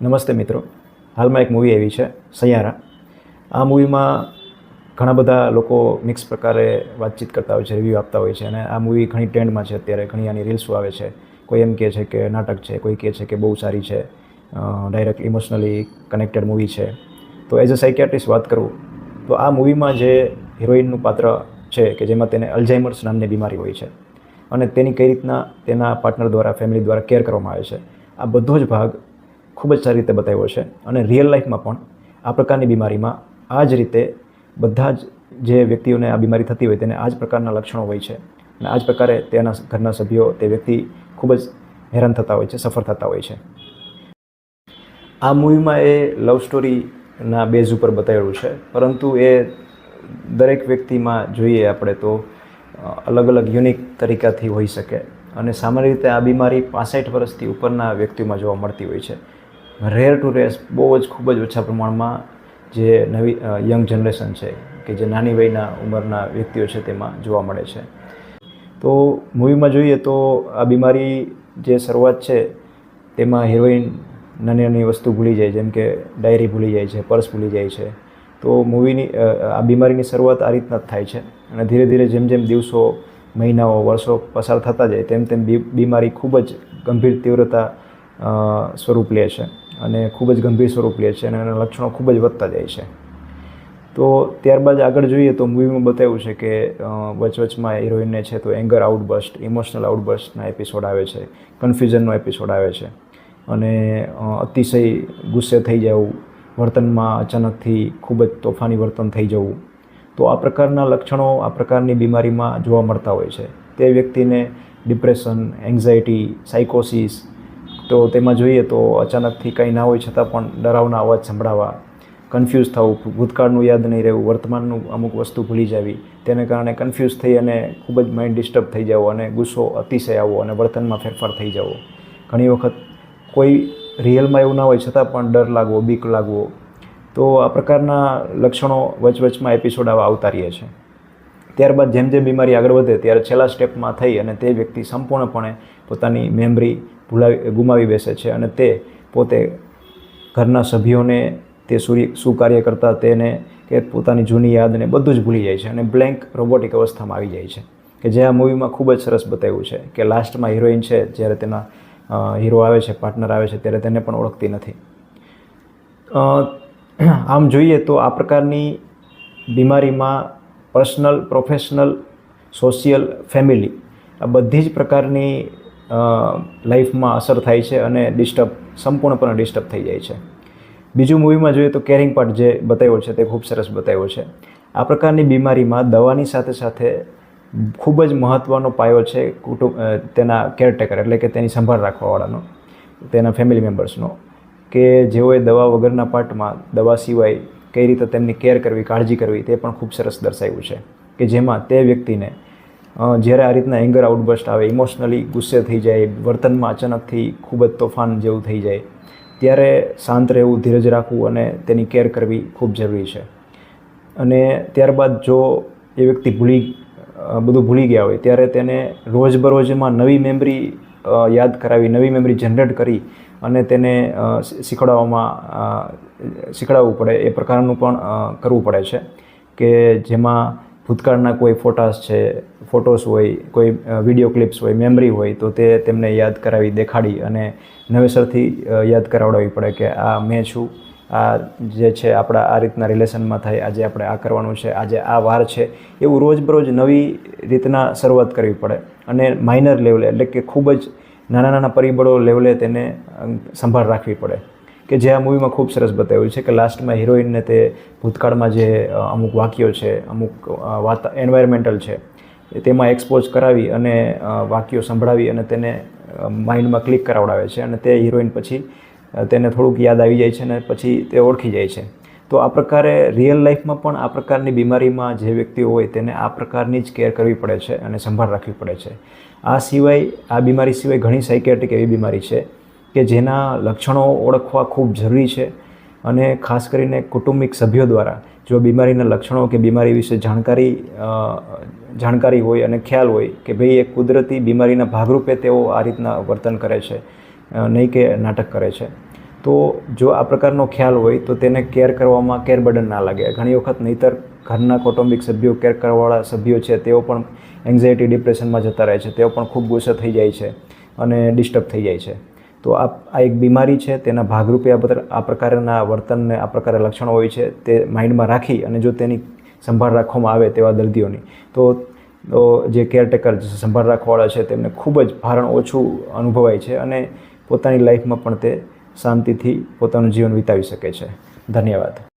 નમસ્તે મિત્રો. હાલમાં એક મૂવી આવી છે, સૈયારા. આ મૂવીમાં ઘણા બધા લોકો મિક્સ પ્રકારે વાતચીત કરતા હોય છે રિવ્યૂ આપતા હોય છે અને આ મૂવી ઘણી ટ્રેન્ડમાં છે અત્યારે, ઘણી આની રીલ્સો આવે છે. કોઈ એમ કહે છે કે નાટક છે, કોઈ કહે છે કે બહુ સારી છે ડાયરેક્ટ ઇમોશનલી કનેક્ટેડ મૂવી છે. તો એઝ અ સાયકિયાટ્રિસ્ટ વાત કરું, તો આ મૂવીમાં જે હિરોઈનનું પાત્ર છે કે જેમાં તેને અલ્ઝાઇમર્સ નામની બીમારી હોય છે અને તેની કઈ રીતના તેના પાર્ટનર દ્વારા ફેમિલી દ્વારા કેર કરવામાં આવે છે, આ બધો જ ભાગ ખૂબ જ સારી રીતે બતાવ્યો છે. અને રિયલ લાઈફમાં પણ આ પ્રકારની બીમારીમાં આ જ રીતે બધા જ જે વ્યક્તિઓને આ બીમારી થતી હોય તેને આ જ પ્રકારના લક્ષણો હોય છે. અને આ જ પ્રકારે તેના ઘરના સભ્યો, તે વ્યક્તિ ખૂબ જ હેરાન થતા હોય છે, સફર થતા હોય છે. આ મૂવીમાં એ લવ સ્ટોરીના બેઝ ઉપર બતાવેલું છે. પરંતુ એ દરેક વ્યક્તિમાં જોઈએ આપણે તો અલગ અલગ યુનિક તરીકાથી હોઈ શકે. અને સામાન્ય રીતે આ બીમારી પાસઠ વર્ષથી ઉપરના વ્યક્તિઓમાં જોવા મળતી હોય છે. રેર ટુ રેસ બહુ જ ખૂબ જ ઓછા પ્રમાણમાં જે નવી યંગ જનરેશન છે કે જે નાની વયના ઉંમરના વ્યક્તિઓ છે તેમાં જોવા મળે છે. તો મૂવીમાં જોઈએ તો આ બીમારી જે શરૂઆત છે તેમાં હિરોઈન નાની નાની વસ્તુ ભૂલી જાય, જેમ કે ડાયરી ભૂલી જાય છે, પર્સ ભૂલી જાય છે. તો મૂવીની આ બીમારીની શરૂઆત આ રીતના જ થાય છે અને ધીરે ધીરે જેમ જેમ દિવસો, મહિનાઓ, વર્ષો પસાર થતા જાય, તેમ તેમ બીમારી ખૂબ જ ગંભીર તીવ્રતા સ્વરૂપ લે છે. અને ખૂબ જ ગંભીર સ્વરૂપ લે છે અને એના લક્ષણો ખૂબ જ વધતા જાય છે. તો ત્યારબાદ આગળ જોઈએ તો મૂવીમાં બતાવ્યું છે કે વચવચમાં હિરોઈનને છે તો એંગર આઉટબર્સ્ટ ઇમોશનલ આઉટબર્સ્ટના એપિસોડ આવે છે. કન્ફ્યુઝનનો એપિસોડ આવે છે. અને અતિશય ગુસ્સે થઈ જવું, વર્તનમાં અચાનકથી ખૂબ જ તોફાની વર્તન થઈ જવું. તો આ પ્રકારના લક્ષણો આ પ્રકારની બીમારીમાં જોવા મળતા હોય છે. તે વ્યક્તિને ડિપ્રેશન એન્ઝાયટી સાયકોસિસ તો તેમાં જોઈએ તો અચાનકથી કંઈ ના હોય છતાં પણ ડરાવના અવાજ સંભળાવા કન્ફ્યુઝ થવું, ભૂતકાળનું યાદ નહીં રહેવું, વર્તમાનનું અમુક વસ્તુ ભૂલી જવી, તેને કારણે કન્ફ્યુઝ થઈ અને ખૂબ જ માઇન્ડ ડિસ્ટર્બ થઈ જવો અને ગુસ્સો અતિશય આવવો અને વર્તનમાં ફેરફાર થઈ જવો ઘણી વખત કોઈ રિયલમાં એવું ના હોય છતાં પણ ડર લાગવો, બીક લાગવો. તો આ પ્રકારના લક્ષણો વચવચમાં એપિસોડ આવા આવતા રહે છે. ત્યારબાદ જેમ જેમ બીમારી આગળ વધે, ત્યારે છેલ્લા સ્ટેપમાં થઈ અને તે વ્યક્તિ સંપૂર્ણપણે પોતાની મેમરી ભૂલાવી, ગુમાવી બેસે છે અને તે પોતે ઘરના સભ્યોને તે સૂર્ય શું કાર્ય કરતા તેને કે પોતાની જૂની યાદને બધું જ ભૂલી જાય છે અને બ્લેન્ક રોબોટિક અવસ્થામાં આવી જાય છે. કે જે આ મૂવીમાં ખૂબ જ સરસ બતાવ્યું છે કે લાસ્ટમાં હિરોઈન છે જ્યારે તેના હીરો આવે છે પાર્ટનર આવે છે ત્યારે તેને પણ ઓળખતી નથી. આમ જોઈએ તો આ પ્રકારની બીમારીમાં પર્સનલ પ્રોફેશનલ સોશિયલ ફેમિલી આ બધી જ પ્રકારની લાઈફમાં અસર થાય છે અને ડિસ્ટર્બ, સંપૂર્ણપણે ડિસ્ટર્બ થઈ જાય છે. બીજું મૂવીમાં જોઈએ તો કેરિંગ પાર્ટ જે બતાવ્યો છે તે ખૂબ સરસ બતાવ્યો છે. આ પ્રકારની બીમારીમાં દવાની સાથે સાથે ખૂબ જ મહત્ત્વનો પાયો છે કુટુંબ તેના કેરટેકર એટલે કે તેની સંભાળ રાખવાવાળાનો, તેના ફેમિલી મેમ્બર્સનો, કે જેઓએ દવા વગરના પાર્ટમાં દવા સિવાય કઈ રીતે તેમની કેર કરવી, કાળજી કરવી તે પણ ખૂબ સરસ દર્શાવ્યું છે. કે જેમાં તે વ્યક્તિને જ્યારે આ રીતના એંગર આઉટબર્સ્ટ આવે ઇમોશનલી ગુસ્સે થઈ જાય, વર્તનમાં અચાનકથી ખૂબ જ તોફાન જેવું થઈ જાય, ત્યારે શાંત રહેવું, ધીરજ રાખવું અને તેની કેર કરવી ખૂબ જરૂરી છે. અને ત્યારબાદ જો એ વ્યક્તિ ભૂલી બધું ભૂલી ગયા હોય, ત્યારે તેને રોજબરોજમાં નવી મેમરી યાદ કરાવી, નવી મેમરી જનરેટ કરી અને તેને શીખવાડવામાં શીખવાડવું પડે, એ પ્રકારનું પણ કરવું પડે છે કે જેમાં ભૂતકાળના કોઈ ફોટાસ છે, ફોટોસ હોય, કોઈ વીડિયો ક્લિપ્સ હોય મેમરી હોય, તો તે તેમને યાદ કરાવી દેખાડી અને નવેસરથી યાદ કરાવડાવવી પડે કે આ મેં છું, આ જે છે આપણા, આ રીતના રિલેશનમાં થાય, આજે આપણે આ કરવાનું છે, આજે આ વાર છે, એવું રોજબરોજ નવી રીતના શરૂઆત કરવી પડે. અને માઇનર લેવલે એટલે કે ખૂબ જ નાના નાના પરિબળો લેવલે તેને સંભાળ રાખવી પડે. કે જે આ મૂવીમાં ખૂબ સરસ બતાવ્યું છે કે લાસ્ટમાં હિરોઈનને તે ભૂતકાળમાં જે અમુક વાક્યો છે, અમુક વાત એન્વાયરમેન્ટલ છે તેમાં એક્સપોઝ કરાવી અને વાક્યો સંભળાવી અને તેને માઇન્ડમાં ક્લિક કરાવડાવે છે અને તે હિરોઈન પછી તેને થોડુંક યાદ આવી જાય છે અને પછી તે ઓળખી જાય છે. તો આ પ્રકારે રિયલ લાઈફમાં પણ આ પ્રકારની બીમારીમાં જે વ્યક્તિઓ હોય તેને આ પ્રકારની જ કેર કરવી પડે છે અને સંભાળ રાખવી પડે છે. આ સિવાય, આ બીમારી સિવાય ઘણી સાયકેટ્રિક એવી બીમારી છે કે જેના લક્ષણો ઓળખવા ખૂબ જરૂરી છે અને ખાસ કરીને કુટુંબિક સભ્યો દ્વારા જો બીમારીના લક્ષણો કે બીમારી વિશે જાણકારી જાણકારી હોય અને ખ્યાલ હોય કે ભાઈ એક કુદરતી બીમારીના ભાગરૂપે તેઓ આ રીતના વર્તન કરે છે નહીં કે નાટક કરે છે, તો જો આ પ્રકારનો ખ્યાલ હોય તો તેને કેર કરવામાં કેર બર્ડન ના લાગે. ઘણી વખત નહીતર ઘરના કૌટુંબિક સભ્યો, કેર કરવાવાળા સભ્યો છે, તેઓ પણ એન્ઝાયટી, ડિપ્રેશનમાં જતા રહે છે, તેઓ પણ ખૂબ ગુસ્સે થઈ જાય છે અને ડિસ્ટર્બ થઈ જાય છે. તો આ આ એક બીમારી છે, તેના ભાગરૂપે આ બધા, આ પ્રકારના વર્તનને, આ પ્રકારના લક્ષણો હોય છે, તે માઇન્ડમાં રાખી અને જો તેની સંભાળ રાખવામાં આવે તેવા દર્દીઓની, તો જે કેરટેકર સંભાળ રાખવાવાળા છે, તેમને ખૂબ જ ભારણ ઓછું અનુભવાય છે અને પોતાની લાઈફમાં પણ તે શાંતિથી પોતાનું જીવન વિતાવી શકે છે. ધન્યવાદ.